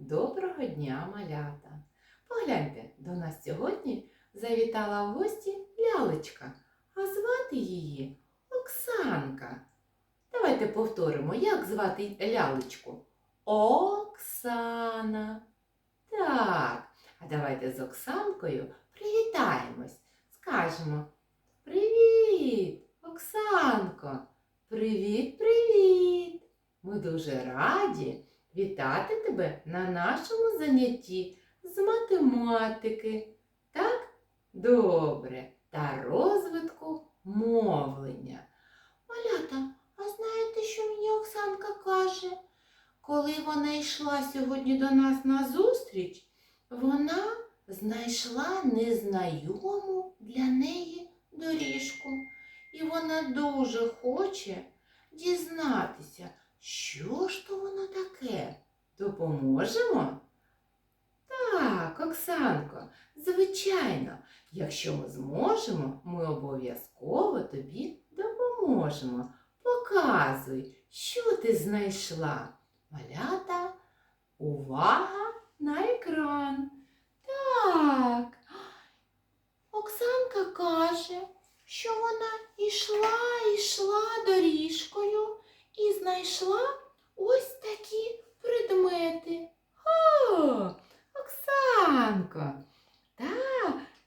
Доброго дня, малята! Погляньте, до нас сьогодні завітала в гості лялечка, а звати її Оксанка. Давайте повторимо, як звати лялечку. Оксана. Так, а давайте з Оксанкою привітаємось. Скажемо Привіт, Оксанко! Привіт, привіт! Ми дуже раді вітати тебе на нашому занятті з математики. Так? Добре. Та розвитку мовлення. Малята, а знаєте, що мені Оксанка каже? Коли вона йшла сьогодні до нас на зустріч, вона знайшла незнайому для неї доріжку. І вона дуже хоче дізнатися, що ж то воно таке? Допоможемо? Так, Оксанко, звичайно, якщо ми зможемо, ми обов'язково тобі допоможемо. Показуй, що ти знайшла. Малята, увага на екран. Так. Оксанка каже, що вона йшла, йшла доріжкою і знайшла ось такі предмети. О, Оксанко! Та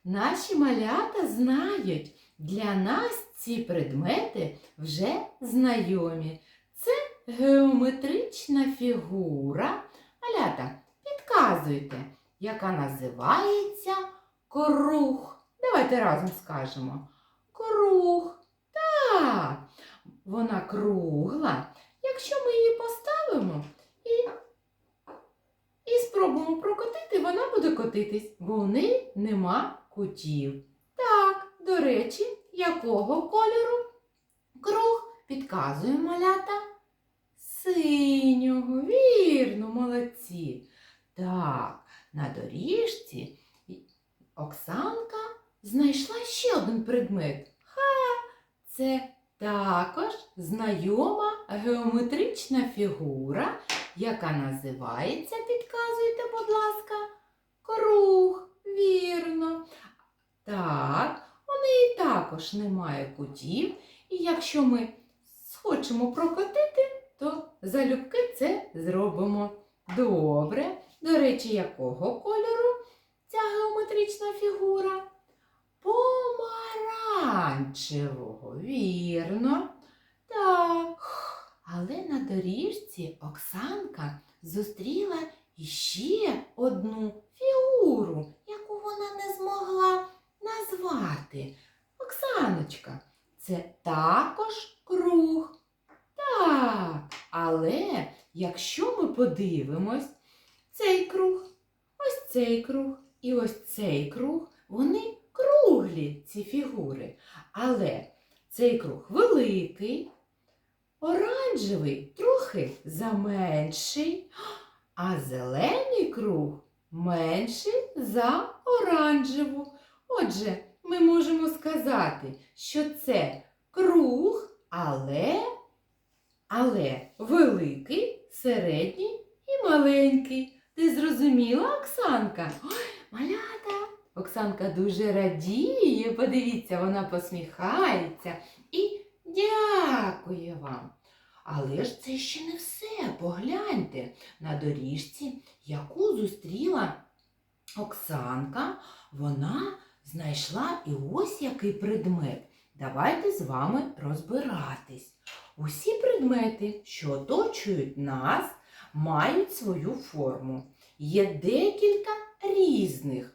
наші малята знають, для нас ці предмети вже знайомі. Це геометрична фігура. Малята, підказуйте, яка називається круг. Давайте разом скажемо. Круг. Так, вона кругла. Якщо ми її поставимо і, і спробуємо прокотити, вона буде котитись, бо у неї нема кутів. Так, до речі, якого кольору? Круг підказує малята. Синього, вірно, молодці. Так, на доріжці Оксанка знайшла ще один предмет. Ха! Це також знайома геометрична фігура, яка називається, підказуйте, будь ласка, круг. Вірно. Так, у неї також немає кутів, і якщо ми схочемо прокотити, то залюбки це зробимо. Добре. До речі, якого кольору ця геометрична фігура? Помаранчевого, вірно. Так. Але на доріжці Оксанка зустріла іще одну фігуру, яку вона не змогла назвати. Оксаночка, це також круг. Так, але якщо ми подивимось, цей круг, ось цей круг і ось цей круг, вони ці фігури. Але цей круг великий, оранжевий трохи заменший, а зелений круг менший за оранжеву. Отже, ми можемо сказати, що це круг, але, але великий, середній і маленький. Ти зрозуміла, Оксанка? Ой, малята! Оксанка дуже радіє, подивіться, вона посміхається і дякує вам. Але ж це ще не все. Погляньте на доріжці, яку зустріла Оксанка, вона знайшла і ось який предмет. Давайте з вами розбиратись. Усі предмети, що оточують нас, мають свою форму. Є декілька різних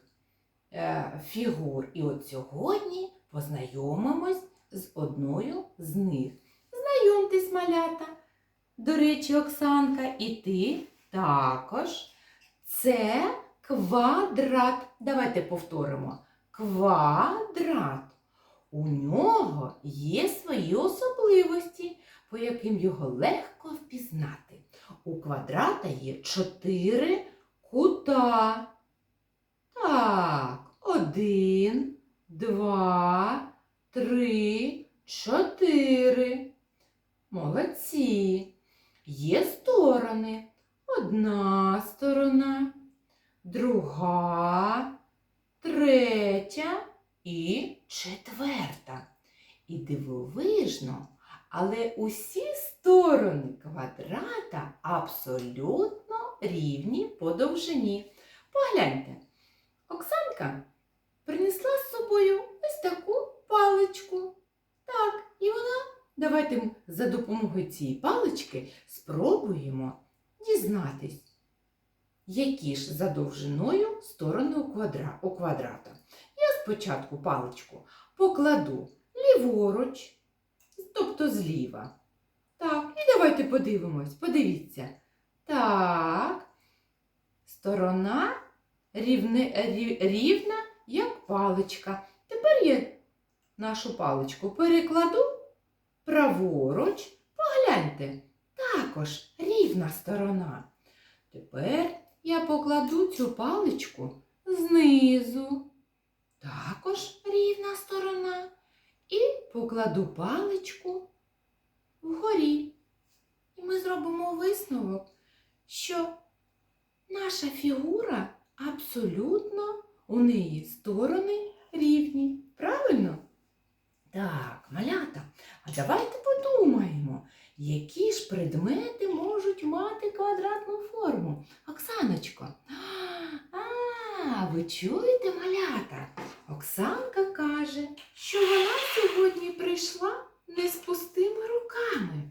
фігур. І от сьогодні познайомимось з одною з них. Знайомтесь, малята. До речі, Оксанка, і ти також. Це квадрат. Давайте повторимо. Квадрат. У нього є свої особливості, по яким його легко впізнати. У квадрата є чотири кута. Так, один, два, три, чотири. Молодці. Є сторони. Одна сторона. друга, третя і четверта. І дивовижно, але усі сторони квадрата абсолютно рівні по довжині. Погляньте, Оксанка принесла з собою ось таку паличку. Так, і вона, давайте за допомогою цієї палички спробуємо дізнатись, які ж за довжиною сторони у, квадра... у квадрата. Я спочатку паличку покладу ліворуч, тобто зліва. Так, і давайте подивимось, подивіться. Так, сторона рівне, рі- рівна, як паличка. Тепер я нашу паличку перекладу праворуч. Погляньте, також рівна сторона. Тепер я покладу цю паличку знизу. Також рівна сторона. І покладу паличку вгорі. І ми зробимо висновок, що наша фігура абсолютно у неї сторони рівні. Правильно? Так, малята, а давайте подумаємо, які ж предмети можуть мати квадратну форму. Оксаночко. А, ви чуєте, малята? Оксанка каже, що вона сьогодні прийшла не з пустими руками.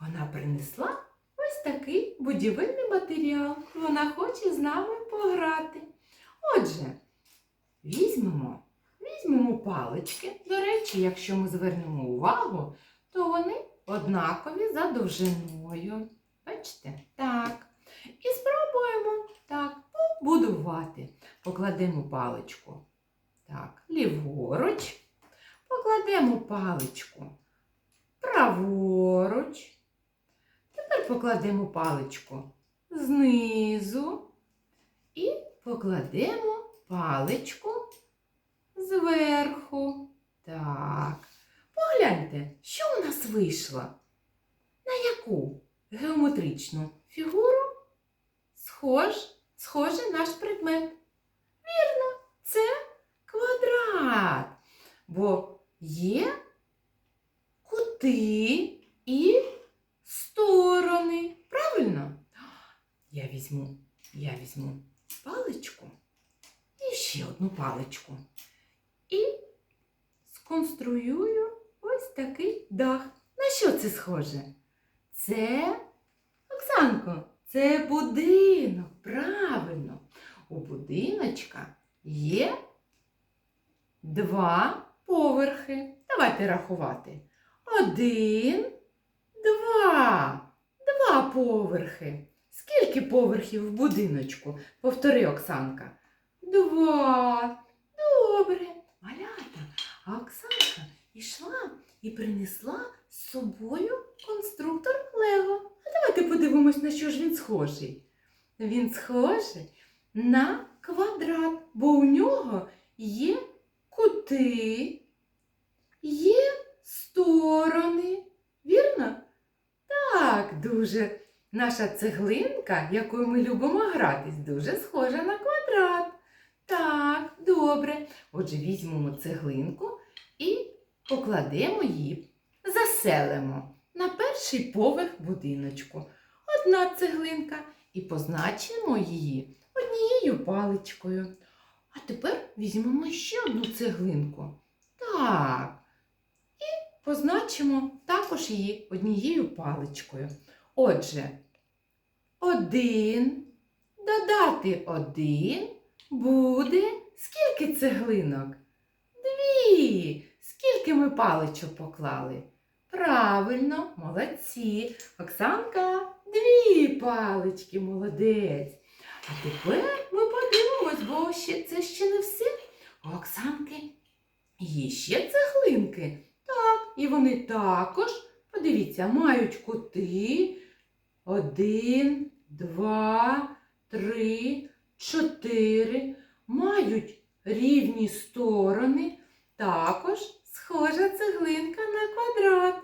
Вона принесла ось такий будівельний матеріал. Вона хоче з нами пограти. Отже, візьмемо, візьмемо палички. До речі, якщо ми звернемо увагу, то вони однакові за довжиною. Бачите? Так. І спробуємо так побудувати. Покладемо паличку. Так, ліворуч. Покладемо паличку праворуч. Тепер покладемо паличку знизу і покладемо паличку зверху. Так. Погляньте, що у нас вийшло? На яку геометричну фігуру схож, схожий наш предмет? Вірно, це квадрат. Бо є кути і сторони. Правильно? Я візьму, я візьму паличку і ще одну паличку. І сконструюю ось такий дах. На що це схоже? Це, Оксанко, це будинок. Правильно. У будиночка є два поверхи. Давайте рахувати. Один, два. Два поверхи. Скільки поверхів в будиночку? Повтори, Оксанка. Два. Добре. Малята. А Оксанка йшла і принесла з собою конструктор Лего. А давайте подивимось, на що ж він схожий. Він схожий на квадрат, бо у нього є кути, є сторони. Вірно? Так, дуже. Наша цеглинка, якою ми любимо гратись, дуже схожа на квадрат. Так, добре. Отже, візьмемо цеглинку і покладемо її, заселимо на перший поверх будиночку. Одна цеглинка і позначимо її однією паличкою. А тепер візьмемо ще одну цеглинку. Так. І позначимо також її однією паличкою. Отже, один додати один буде скільки цеглинок? Дві. Скільки ми паличок поклали? Правильно, молодці. Оксанка, дві палички, молодець. А тепер ми подивимось, бо ще, це ще не все. У Оксанки є ще цеглинки. Так, і вони також, подивіться, мають кути. Один, два, три, чотири. Мають рівні сторони. Також схожа цеглинка на квадрат.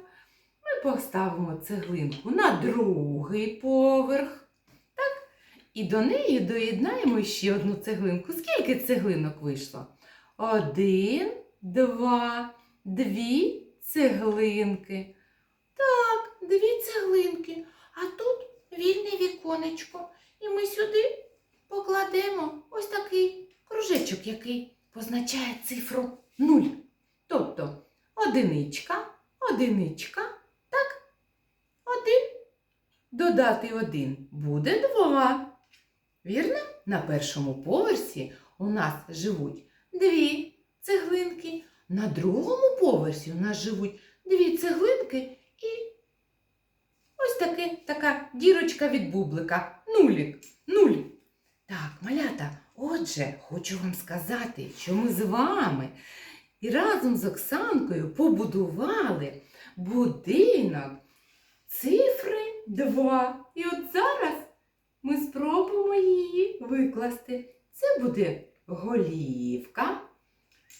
Ми поставимо цеглинку на другий поверх. Так? І до неї доєднаємо ще одну цеглинку. Скільки цеглинок вийшло? Один, два, дві цеглинки. Так, дві цеглинки. А тут вільне віконечко. І ми сюди покладемо ось такий кружечок, який позначає цифру нуль. Тобто одиничка, одиничка, так, один. Додати один буде два. Вірно? На першому поверсі у нас живуть дві цеглинки. На другому поверсі у нас живуть дві цеглинки і ось таки, така дірочка від бублика. Нулік. Нуль. Так, малята, отже, хочу вам сказати, що ми з вами і разом з Оксанкою побудували будинок цифри 2. І от зараз ми спробуємо її викласти. Це буде голівка.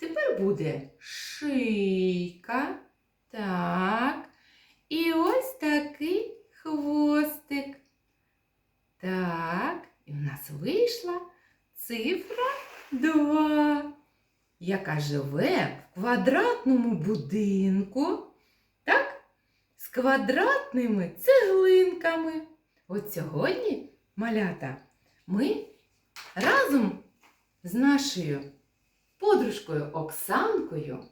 Тепер буде шийка. Так. І ось такий хвостик. Так. І в нас вийшла цифра 2, яка живе в квадратному будинку. Так? З квадратними цеглинками. От сьогодні, малята, ми разом з нашою подружкою Оксанкою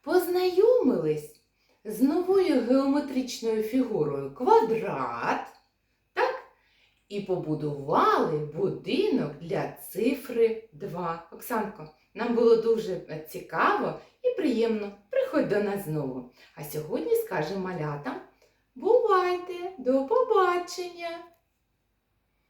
познайомились з новою геометричною фігурою квадрат, так? І побудували будинок для цифри 2. Оксанко, нам було дуже цікаво і приємно. Приходь до нас знову. А сьогодні скажемо малятам Бувайте, до побачення!